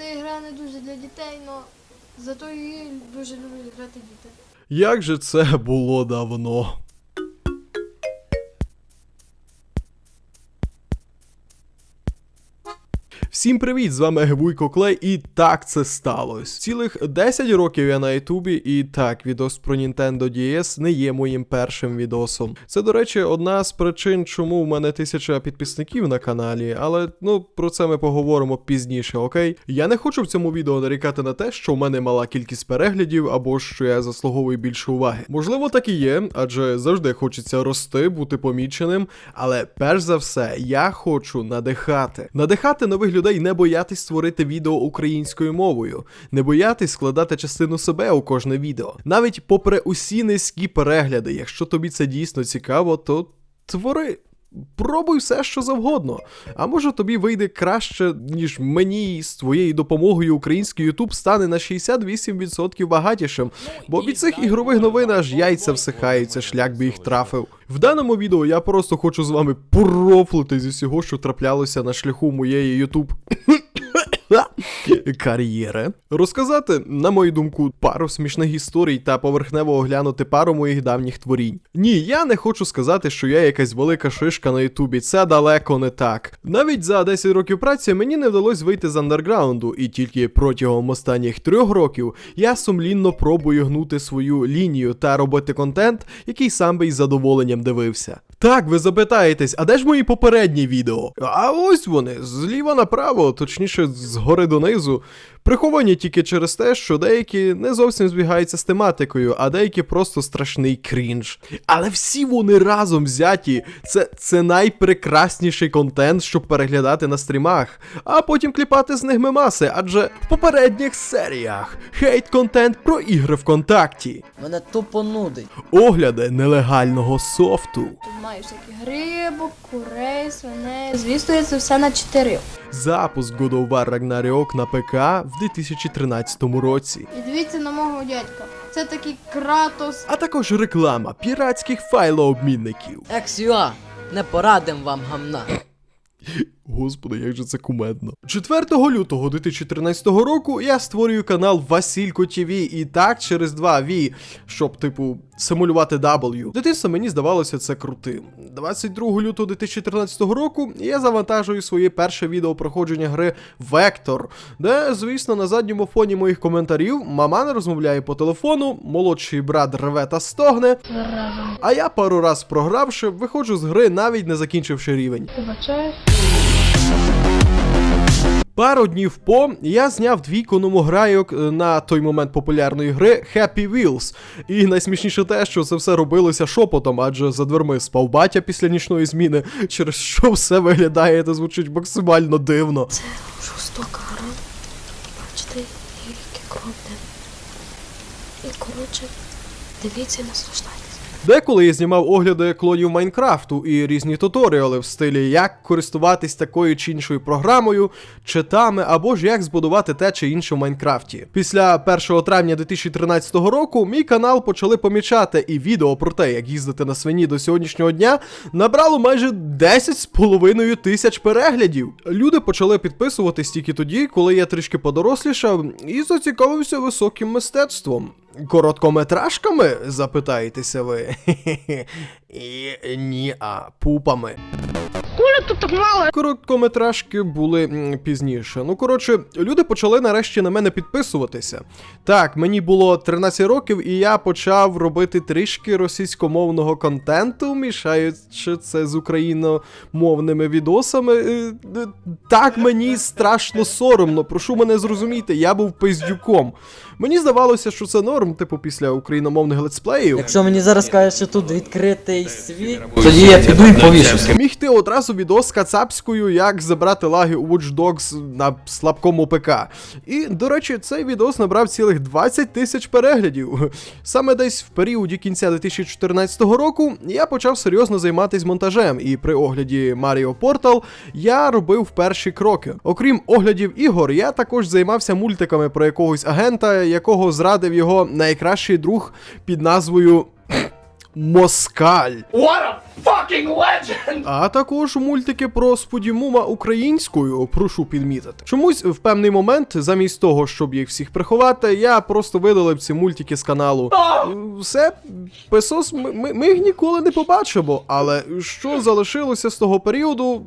Це гра не дуже для дітей, але зато її дуже люблять грати діти. Як же це було давно? Всім привіт! З вами Гевуйко Клей, і так це сталося. Цілих 10 років я на Ютубі, і так, відос про Nintendo DS не є моїм першим відосом. Це, до речі, одна з причин, чому в мене тисяча підписників на каналі, але ну про це ми поговоримо пізніше, окей? Я не хочу в цьому відео нарікати на те, що в мене мала кількість переглядів або що я заслуговую більше уваги. Можливо, так і є, адже завжди хочеться рости, бути поміченим. Але перш за все, я хочу надихати. Надихати нових людей не боятись створити відео українською мовою, не боятись складати частину себе у кожне відео. Навіть попри усі низькі перегляди, якщо тобі це дійсно цікаво, то твори. Пробуй все, що завгодно. А може тобі вийде краще, ніж мені з твоєю допомогою український YouTube стане на 68% багатішим, бо від цих ігрових новин аж яйця всихаються, шлях би їх трафив. В даному відео я просто хочу з вами порофлити зі всього, що траплялося на шляху моєї YouTube кар'єри. Розказати, на мою думку, пару смішних історій та поверхнево оглянути пару моїх давніх творінь. Ні, я не хочу сказати, що я якась велика шишка на Ютубі, це далеко не так. Навіть за 10 років праці мені не вдалося вийти з андерграунду, і тільки протягом останніх трьох років я сумлінно пробую гнути свою лінію та робити контент, який сам би із задоволенням дивився. Так, ви запитаєтесь, а де ж мої попередні відео? А ось вони, зліва направо, точніше, згори донизу. Приховані тільки через те, що деякі не зовсім збігаються з тематикою, а деякі просто страшний крінж. Але всі вони разом взяті. Це, це найпрекрасніший контент, щоб переглядати на стрімах, а потім кліпати з них мемаси, адже в попередніх серіях хейт-контент про ігри ВКонтакті, Мене тупо нудить. огляди нелегального софту. Тут маєш всяких рибок, курей, свиней. Звісно, це все на 4. Запуск God of War Ragnarok на ПК в 2013 році. І дивіться на мого дядька. Це такий Кратос. А також реклама піратських файлообмінників. Ексюа, не порадим вам гамна. Господи, як же це кумедно. 4 лютого 2013 року я створюю канал Василько ТВ і так через 2 V, щоб, типу, симулювати W. Дитинство мені здавалося це крутим. 22 лютого 2013 року я завантажую своє перше відео проходження гри Vector, де, звісно, на задньому фоні моїх коментарів мама розмовляє по телефону, молодший брат реве та стогне. А я пару раз програвши, виходжу з гри, навіть не закінчивши рівень. Вибачаю. Пару днів по я зняв двійку номограйок е, на той момент популярної гри Happy Wheels. І найсмішніше те, що це все робилося шепотом, адже за дверми спав батя після нічної зміни, через що все виглядає та звучить максимально дивно. Це жорстока гра. Бачите, яке кровне. І коротше, дивіться і наслаждайтесь. Деколи я знімав огляди клонів Майнкрафту і різні туторіали в стилі як користуватись такою чи іншою програмою, читами або ж як збудувати те чи інше в Майнкрафті. Після 1 травня 2013 року мій канал почали помічати, і відео про те, як їздити на свині до сьогоднішнього дня, набрало майже 10,5 тисяч переглядів. Люди почали підписуватись тільки тоді, коли я трішки подорослішав і зацікавився високим мистецтвом. Короткометражками, запитаєтеся ви? І ні, а пупами. Куля тут так мало. Короткометражки були пізніше. Ну, коротше, люди почали нарешті на мене підписуватися. Так, мені було 13 років, і я почав робити трішки російськомовного контенту, мішаючи це з україномовними відосами. Е, е, Так, мені страшно соромно. Прошу мене зрозуміти, я був пиздюком. Мені здавалося, що це норм, типу, після україномовних летсплеїв. Якщо мені зараз кажуть, що тут відкритий світ, тоді я піду і повішуся. Міг ти одразу відос кацапською, як забрати лаги у Watch Dogs на слабкому ПК. І, до речі, цей відос набрав цілих 20 тисяч переглядів. Саме десь в періоді кінця 2014 року я почав серйозно займатися монтажем, і при огляді Mario Portal я робив перші кроки. Окрім оглядів ігор, я також займався мультиками про якогось агента, якого зрадив його найкращий друг під назвою Москаль. А також мультики про Сподімума українською, прошу підмітити. Чомусь в певний момент, замість того, щоб їх всіх приховати, я просто видалив ці мультики з каналу. Все, песос ми, ми, їх ніколи не побачимо. Але що залишилося з того періоду,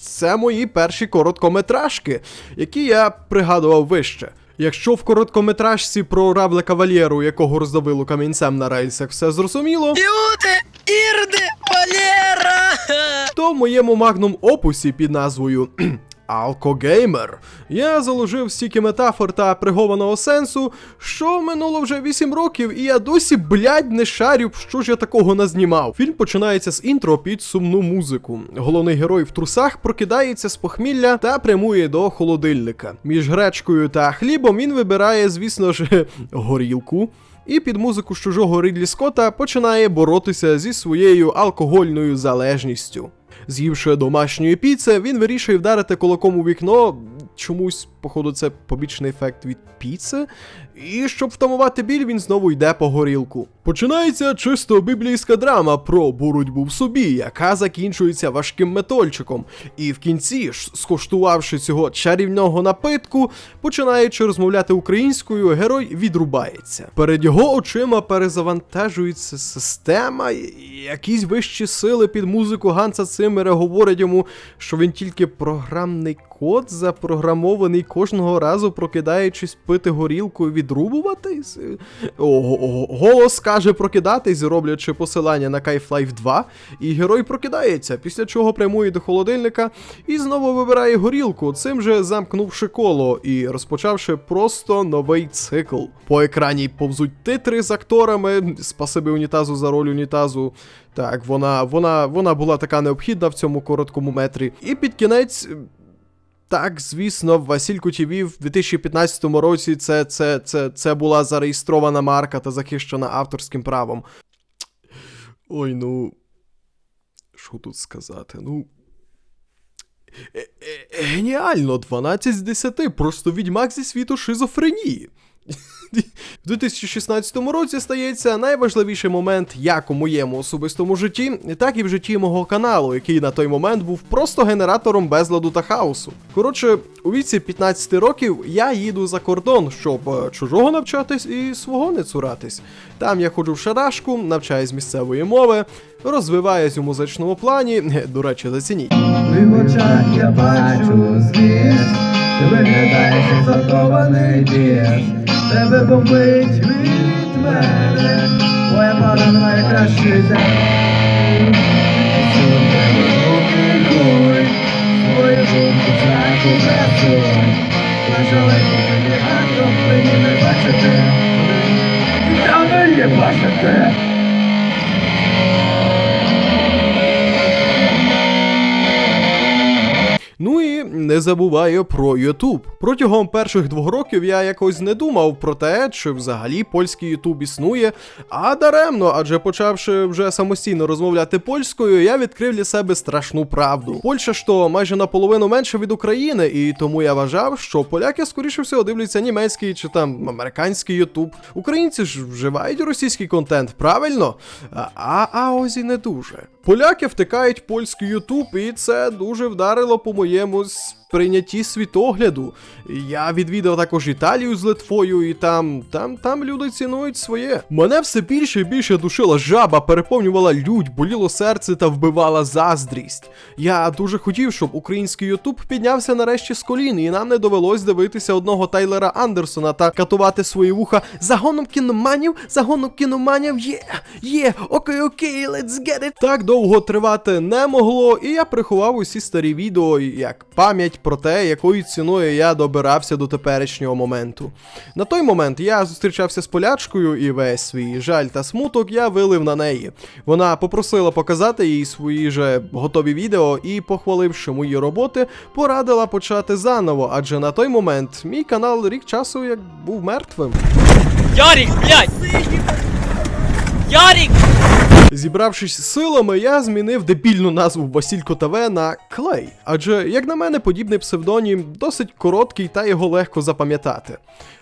це мої перші короткометражки, які я пригадував вище. Якщо в короткометражці про Равлика Валєру, якого роздавило камінцем на рельсах, все зрозуміло. Іуди, Ірди, Валєра! то в моєму магнум опусі під назвою Алкогеймер я заложив стільки метафор та прихованого сенсу, що минуло вже 8 років, і я досі, блядь, не шарю, що ж я такого назнімав. Фільм починається з інтро під сумну музику. Головний герой в трусах прокидається з похмілля та прямує до холодильника. Між гречкою та хлібом він вибирає, звісно ж, горілку і під музику чужого Рідлі Скотта починає боротися зі своєю алкогольною залежністю. З'ївши домашньої піци, він вирішує вдарити кулаком у вікно. Чомусь, походу, це побічний ефект від піци. І щоб втамувати біль, він знову йде по горілку. Починається чисто біблійська драма про боротьбу в собі, яка закінчується важким метольчиком. І в кінці, ж, скуштувавши цього чарівного напитку, починаючи розмовляти українською, герой відрубається. Перед його очима перезавантажується система, якісь вищі сили під музику Ганса Циммера говорять йому, що він тільки програмний код запрограмований кожного разу прокидаючись пити горілку і відрубуватись. Голос каже прокидатись, роблячи посилання на Kite-Life 2, і герой прокидається, після чого прямує до холодильника і знову вибирає горілку, цим же замкнувши коло і розпочавши просто новий цикл. По екрані повзуть титри з акторами, спасибі унітазу за роль унітазу. Так, вона, вона, вона була така необхідна в цьому короткому метрі. І під кінець. Так, звісно, Василь ТВ в 2015 році це, це, це, це була зареєстрована марка та захищена авторським правом. Ой, ну. Що тут сказати? Ну. е- е- Геніально, 12 з 10, просто відьмак зі світу шизофренії. В 2016 році стається найважливіший момент як у моєму особистому житті, так і в житті мого каналу, який на той момент був просто генератором безладу та хаосу. Коротше, у віці 15 років я їду за кордон, щоб е, чужого навчатись і свого не цуратись. Там я ходжу в шарашку, навчаюсь місцевої мови, розвиваюсь у музичному плані. До речі, зацініть. Очах я бачу злість, ти виглядаєш як закований біс. Тебе бомбить від мене, моя пара найкращий день. Свою думку зранку працюй. На жалеку мені ангел мені не бачити. Та мені бачити. Ну і не забуваю про YouTube. Протягом перших двох років я якось не думав про те, чи взагалі польський YouTube існує, а даремно, адже почавши вже самостійно розмовляти польською, я відкрив для себе страшну правду. Польща ж то майже наполовину менше від України, і тому я вважав, що поляки скоріше всього дивляться німецький чи там американський YouTube. Українці ж вживають російський контент, правильно? А, а ось і не дуже. Поляки втикають польський Ютуб, і це дуже вдарило по моєму сприйнятті світогляду. Я відвідав також Італію з Литвою, і там, там, там люди цінують своє. Мене все більше і більше душила жаба, переповнювала лють, боліло серце та вбивала заздрість. Я дуже хотів, щоб український Ютуб піднявся нарешті з колін, і нам не довелось дивитися одного Тайлера Андерсона та катувати свої вуха загоном кіноманів, загоном кіноманів, є, є, окей, окей, let's get it. Так довго тривати не могло, і я приховав усі старі відео як пам'ять про те, якою ціною я добирався до теперішнього моменту. На той момент я зустрічався з полячкою, і весь свій жаль та смуток я вилив на неї. Вона попросила показати їй свої же готові відео і, похваливши мої роботи, порадила почати заново, адже на той момент мій канал рік часу як був мертвим. Ярик, блядь! Ярик! Зібравшись силами, я змінив дебільну назву Василько ТВ на Клей. Адже, як на мене, подібний псевдонім досить короткий та його легко запам'ятати.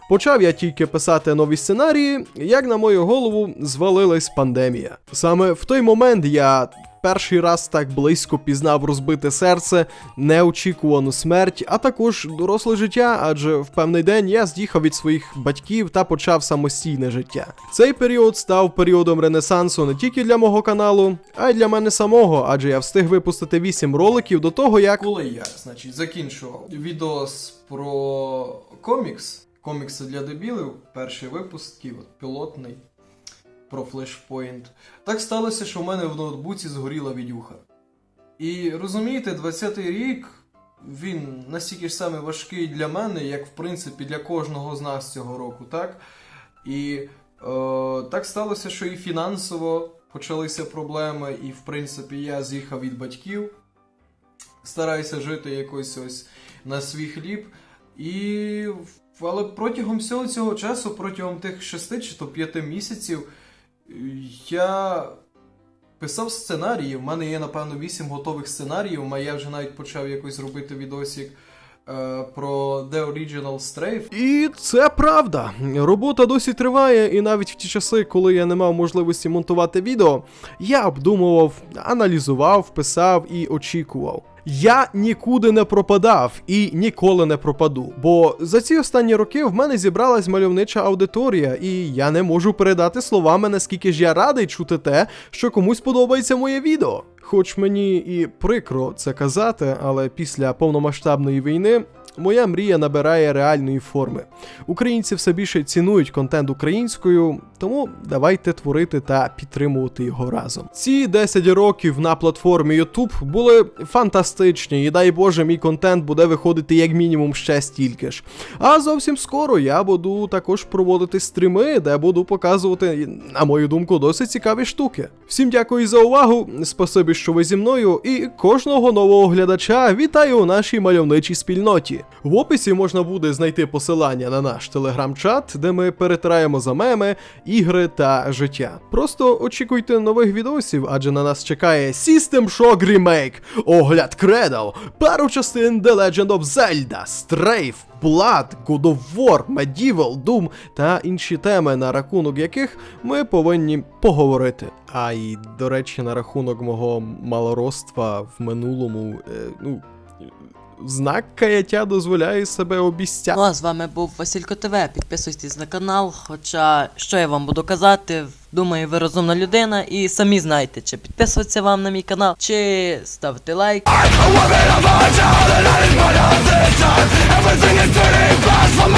Почав я тільки писати нові сценарії, як на мою голову звалилась пандемія. Саме в той момент я перший раз так близько пізнав розбите серце, неочікувану смерть, а також доросле життя, адже в певний день я з'їхав від своїх батьків та почав самостійне життя. Цей період став періодом ренесансу не тільки для мого каналу, а й для мене самого, адже я встиг випустити 8 роликів до того, як коли я, значить, закінчував відос про комікс, комікси для дебілів, перший випуск, такий от пілотний про флешпоінт. Так сталося, що в мене в ноутбуці згоріла відюха. І розумієте, 20-й рік він настільки ж саме важкий для мене, як в принципі для кожного з нас цього року, так? І е, так сталося, що і фінансово почалися проблеми, і в принципі я з'їхав від батьків, стараюся жити якось ось на свій хліб. І але протягом всього цього часу, протягом тих шести чи то п'яти місяців, я писав сценарії. В мене є, напевно, вісім готових сценаріїв. а Я вже навіть почав якось робити відосик е, про The Original Strafe. І це правда. Робота досі триває, і навіть в ті часи, коли я не мав можливості монтувати відео, я обдумував, аналізував, писав і очікував. Я нікуди не пропадав і ніколи не пропаду. Бо за ці останні роки в мене зібралась мальовнича аудиторія, і я не можу передати словами, наскільки ж я радий чути те, що комусь подобається моє відео. Хоч мені і прикро це казати, але після повномасштабної війни моя мрія набирає реальної форми. Українці все більше цінують контент українською, тому давайте творити та підтримувати його разом. Ці 10 років на платформі YouTube були фантастичні, і дай Боже, мій контент буде виходити як мінімум ще стільки ж. А зовсім скоро я буду також проводити стріми, де буду показувати, на мою думку, досить цікаві штуки. Всім дякую за увагу, спасибі, що ви зі мною, і кожного нового глядача вітаю у нашій мальовничій спільноті. В описі можна буде знайти посилання на наш телеграм-чат, де ми перетираємо за меми, ігри та життя. Просто очікуйте нових відосів, адже на нас чекає System Shock Remake, огляд Cradle, пару частин The Legend of Zelda, Strafe, Blood, God of War, Medieval, Doom та інші теми, на рахунок яких ми повинні поговорити. А і до речі, на рахунок мого малороства в минулому, е, ну. Знак каяття дозволяє себе обіцяти. Ну з вами був Василько ТВ. Підписуйтесь на канал. Хоча що я вам буду казати, думаю, ви розумна людина і самі знаєте, чи підписуватися вам на мій канал, чи ставити лайк.